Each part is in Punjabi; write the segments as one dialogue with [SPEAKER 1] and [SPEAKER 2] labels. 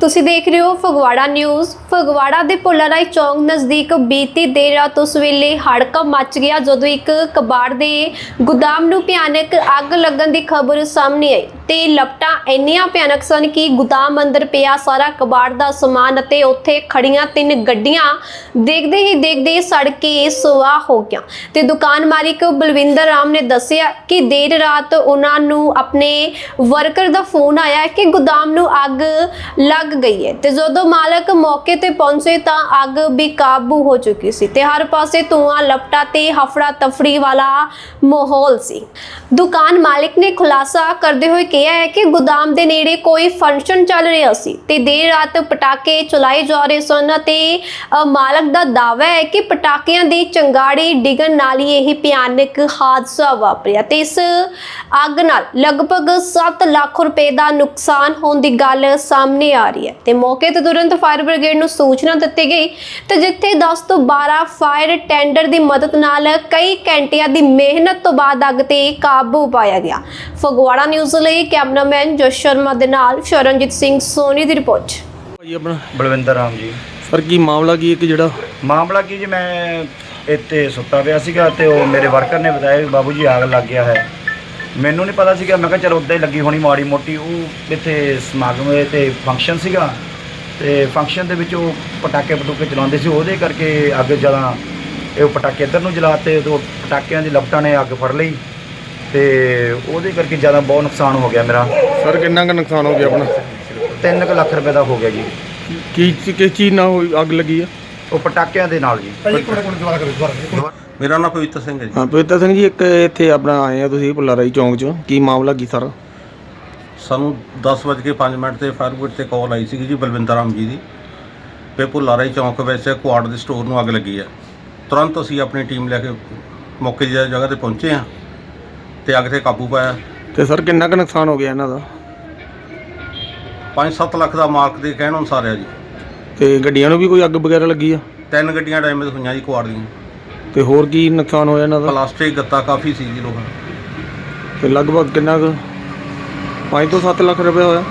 [SPEAKER 1] ਤੁਸੀਂ ਦੇਖ ਰਹੇ ਹੋ ਫਗਵਾੜਾ ਨਿਊਜ਼। ਫਗਵਾੜਾ ਦੇ ਪੁੱਲਰਾਈ ਚੌਂਕ ਨਜ਼ਦੀਕ ਬੀਤੀ ਦੇਰ ਰਾਤ ਉਸ ਵੇਲੇ ਹੜਕੰਪ ਮਚ ਗਿਆ ਜਦੋਂ ਇੱਕ ਕਬਾੜ ਦੇ ਗੁਦਾਮ ਨੂੰ ਭਿਆਨਕ ਅੱਗ ਲੱਗਣ ਦੀ ਖਬਰ ਸਾਹਮਣੇ ਆਈ। ਤੇ ਲਪਟਾਂ ਇੰਨੀਆਂ ਭਿਆਨਕ ਸਨ ਕਿ ਗੁਦਾਮ ਅੰਦਰ ਪਿਆ ਸਾਰਾ ਕਬਾੜ ਦਾ ਸਮਾਨ ਅਤੇ ਉੱਥੇ ਖੜੀਆਂ ਤਿੰਨ ਗੱਡੀਆਂ ਦੇਖਦੇ ਹੀ ਦੇਖਦੇ ਸੜ ਕੇ ਸੁਆਹ ਹੋ ਗਿਆ। ਤੇ ਦੁਕਾਨ ਮਾਲਿਕ ਬਲਵਿੰਦਰ ਰਾਮ ਨੇ ਦੱਸਿਆ ਕਿ ਦੇਰ ਰਾਤ ਉਹਨਾਂ ਨੂੰ ਆਪਣੇ ਵਰਕਰ ਦਾ ਫੋਨ ਆਇਆ ਕਿ ਗੁਦਾਮ ਨੂੰ ਅੱਗ ਲੱਗ ਗਈ ਹੈ ਤੇ ਜਦੋਂ ਮਾਲਕ ਮੌਕੇ ਤੇ ਪਹੁੰਚੇ ਤਾਂ ਅੱਗ ਬੇਕਾਬੂ ਹੋ ਚੁੱਕੀ ਸੀ ਤੇ ਹਰ ਪਾਸੇ ਧੂਆਂ, ਲਪਟਾ ਤੇ ਹਫੜਾ ਤਫੜੀ ਵਾਲਾ ਮਾਹੌਲ ਸੀ। ਦੁਕਾਨ ਮਾਲਕ ਨੇ ਖੁਲਾਸਾ ਕਰਦੇ ਹੋਏ ਕਿਹਾ ਹੈ ਕਿ ਗੁਦਾਮ ਦੇ ਨੇੜੇ ਕੋਈ ਫੰਕਸ਼ਨ ਚੱਲ ਰਿਹਾ ਸੀ ਤੇ ਦੇਰ ਰਾਤ ਪਟਾਕੇ ਚਲਾਏ ਜਾ ਰਹੇ ਸਨ ਤੇ ਮਾਲਕ ਦਾ ਦਾਅਵਾ ਹੈ ਕਿ ਪਟਾਕਿਆਂ ਦੀ ਚੰਗਾੜੀ ਡਿੱਗਣ ਨਾਲ ਹੀ ਇਹ ਭਿਆਨਕ ਹਾਦਸਾ ਵਾਪਰਿਆ ਤੇ ਇਸ ਅੱਗ ਨਾਲ ਲਗਭਗ 7 ਲੱਖ ਰੁਪਏ ਦਾ ਨੁਕਸਾਨ ਹੋਣ ਦੀ ਗੱਲ ਸਾਹਮਣੇ ਆ ਰਹੀ ਹੈ ਤੇ ਮੌਕੇ ਤੇ ਤੁਰੰਤ ਫਾਇਰ ਬ੍ਰਿਗੇਡ ਨੂੰ ਸੂਚਨਾ ਦਿੱਤੀ ਗਈ ਤੇ ਜਿੱਥੇ 10 ਤੋਂ 12 ਫਾਇਰ ਟੈਂਡਰ ਦੀ ਮਦਦ ਨਾਲ ਕਈ ਘੰਟਿਆਂ ਦੀ ਮਿਹਨਤ ਤੋਂ ਬਾਅਦ ਅੱਗ ਤੇ ਕਾਬੂ ਪਾਇਆ ਗਿਆ। ਫਗਵਾੜਾ ਨਿਊਜ਼ ਲਈ ਕੈਮਰਾਮੈਨ ਜਸ ਸ਼ਰਮਾ ਦੇ ਨਾਲ ਸ਼ਰਨਜੀਤ ਸਿੰਘ ਸੋਨੀ ਦੀ ਰਿਪੋਰਟ।
[SPEAKER 2] ਭਾਈ ਆਪਣਾ
[SPEAKER 3] ਬਲਵਿੰਦਰ ਰਾਮ ਜੀ।
[SPEAKER 2] ਸਰ ਕੀ ਮਾਮਲਾ ਕੀ ਇੱਕ ਜਿਹੜਾ
[SPEAKER 3] ਮਾਮਲਾ ਕੀ ਜੀ ਮੈਂ ਇੱਥੇ ਸੁੱਤਾ ਪਿਆ ਸੀਗਾ ਤੇ ਉਹ ਮੇਰੇ ਵਰਕਰ ਨੇ ਬਤਾਇਆ ਵੀ ਬਾਬੂ ਜੀ ਆਗ ਲੱਗ ਗਿਆ ਹੈ। ਮੈਨੂੰ ਨਹੀਂ ਪਤਾ ਸੀਗਾ ਮੈਂ ਕਿਹਾ ਚਲ ਉੱਦਾਂ ਹੀ ਲੱਗੀ ਹੋਣੀ ਮਾੜੀ ਮੋਟੀ। ਉਹ ਇੱਥੇ ਸਮਾਗਮ ਹੋਏ ਤੇ ਫੰਕਸ਼ਨ ਸੀਗਾ ਤੇ ਫੰਕਸ਼ਨ ਦੇ ਵਿੱਚ ਉਹ ਪਟਾਕੇ ਪਟੂਕੇ ਚਲਾਉਂਦੇ ਸੀ। ਉਹਦੇ ਕਰਕੇ ਅੱਗ ਜ਼ਿਆਦਾ ਇਹ ਉਹ ਪਟਾਕੇ ਇੱਧਰ ਨੂੰ ਜਲਾਤੇ ਤੇ ਉਹ ਪਟਾਕਿਆਂ ਦੀ ਲਪਟਾਂ ਨੇ ਅੱਗ ਫੜ ਲਈ। ਤੇ ਉਹਦੇ ਕਰਕੇ ਜ਼ਿਆਦਾ ਬਹੁਤ ਨੁਕਸਾਨ ਹੋ ਗਿਆ ਮੇਰਾ।
[SPEAKER 2] ਸਰ ਕਿੰਨਾ ਕੁ ਨੁਕਸਾਨ ਹੋ ਗਿਆ ਆਪਣਾ?
[SPEAKER 3] 3 ਲੱਖ ਰੁਪਏ ਦਾ ਹੋ ਗਿਆ ਜੀ।
[SPEAKER 2] ਕੀ ਕਿਸ ਚੀਜ਼ ਨਾਲ ਹੋਈ ਅੱਗ ਲੱਗੀ ਆ?
[SPEAKER 3] ਉਹ ਪਟਾਕਿਆਂ ਦੇ ਨਾਲ ਜੀ।
[SPEAKER 4] ਮੇਰਾ ਨਾਮ ਪਵਿੱਤਰ ਸਿੰਘ ਹੈ ਜੀ।
[SPEAKER 2] ਹਾਂ ਪਵਿੱਤਰ ਸਿੰਘ ਜੀ ਇੱਕ ਇੱਥੇ ਆਪਣਾ ਆਏ ਆ ਤੁਸੀਂ ਪੁੱਲਾਰਾਈ ਚੌਂਕ 'ਚ। ਕੀ ਮਾਮਲਾ ਕੀ ਸਰ?
[SPEAKER 4] ਸਾਨੂੰ 10:05 ਮਿੰਟ ਤੇ ਫਾਇਰ ਬ੍ਰਿਗੇਡ ਤੇ ਕਾਲ ਆਈ ਸੀ ਜੀ ਬਲਵਿੰਦਰ ਰਾਮ ਜੀ ਦੀ। ਤੇ ਭੁੱਲਾਰਾਈ ਚੌਂਕ ਵਿੱਚ ਕੁਆੜ ਦੇ ਸਟੋਰ ਨੂੰ ਅੱਗ ਲੱਗੀ ਹੈ ਤੁਰੰਤ ਅਸੀਂ ਆਪਣੀ ਟੀਮ ਲੈ ਕੇ ਮੌਕੇ ਦੀ ਜਗ੍ਹਾ ਤੇ ਪਹੁੰਚੇ ਹਾਂ ਤੇ ਅੱਗ ਤੇ ਕਾਬੂ ਪਾਇਆ।
[SPEAKER 2] ਤੇ ਸਰ ਕਿੰਨਾ ਕੁ ਨੁਕਸਾਨ ਹੋ ਗਿਆ ਇਹਨਾਂ ਦਾ?
[SPEAKER 4] 5-7 ਲੱਖ ਦਾ ਮਾਰਕ ਦੇ ਕਹਿਣ ਅਨੁਸਾਰ ਹੈ ਜੀ।
[SPEAKER 2] ਤੇ ਗੱਡੀਆਂ ਨੂੰ ਵੀ ਕੋਈ ਅੱਗ ਵਗੈਰਾ ਲੱਗੀ ਆ?
[SPEAKER 4] ਤਿੰਨ ਗੱਡੀਆਂ ਡੈਮੇਜ ਹੋਈਆਂ ਜੀ ਕੁਆੜ ਦੀਆਂ।
[SPEAKER 2] ਤੇ ਹੋਰ ਕੀ ਨੁਕਸਾਨ ਹੋਇਆ ਇਹਨਾਂ ਦਾ?
[SPEAKER 4] ਪਲਾਸਟਿਕ ਗੱਤਾ ਕਾਫੀ ਸੀ ਜੀ ਲੋਹਾ
[SPEAKER 2] ਤੇ ਲਗਭਗ ਕਿੰਨਾ ਕੁ? 5 ਤੋਂ 7 ਲੱਖ ਰੁਪਏ ਹੋਇਆ।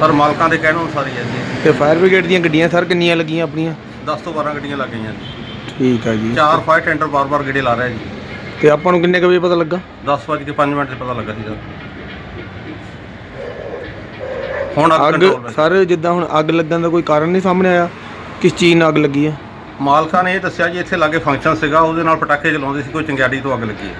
[SPEAKER 4] ਸਰ ਮਾਲਕਾਂ ਦੇ ਕਹਿਣ ਅਨੁਸਾਰ ਹੀ ਹੈ ਜੀ।
[SPEAKER 2] ਤੇ ਫਾਇਰ ਬ੍ਰਿਗੇਡ ਦੀਆਂ ਗੱਡੀਆਂ ਸਰ ਕਿੰਨੀਆਂ ਲੱਗੀਆਂ ਆਪਣੀਆਂ?
[SPEAKER 4] 10 ਤੋਂ 12 ਗੱਡੀਆਂ ਲੱਗ ਗਈਆਂ ਜੀ।
[SPEAKER 2] ਠੀਕ ਆ ਜੀ।
[SPEAKER 4] ਚਾਰ ਫਾਇਰ ਟੈਂਡਰ ਬਾਰ-ਬਾਰ ਗੇੜੇ ਲਾ ਰਿਹਾ ਜੀ।
[SPEAKER 2] ਤੇ ਆਪਾਂ ਨੂੰ ਕਿੰਨੇ ਕੁ ਵਜੇ ਪਤਾ ਲੱਗਾ?
[SPEAKER 4] 10:05 ਮਿੰਟ ਤੇ ਪਤਾ ਲੱਗਾ ਸੀ ਸਰ। ਹੁਣ ਅੱਗ
[SPEAKER 2] ਅੱਗ
[SPEAKER 4] ਕੰਟਰੋਲ ਹੈ।
[SPEAKER 2] ਸਰ ਜਿੱਦਾਂ ਹੁਣ ਅੱਗ ਲੱਗਣ ਦਾ ਕੋਈ ਕਾਰਨ ਨਹੀਂ ਸਾਹਮਣੇ ਆਇਆ? ਕਿਸ ਚੀਜ਼ ਨਾਲ ਅੱਗ ਲੱਗੀ ਆ
[SPEAKER 4] ਮਾਲਕਾਂ ਨੇ ਇਹ ਦੱਸਿਆ ਜੀ ਇੱਥੇ ਲਾਗੇ ਫੰਕਸ਼ਨ ਸੀਗਾ ਉਹਦੇ ਨਾਲ ਪਟਾਕੇ ਚਲਾਉਂਦੇ ਸੀ ਕੋਈ ਚੰਗਿਆੜੀ ਤੋਂ ਅੱਗ ਲੱਗੀ ਹੈ।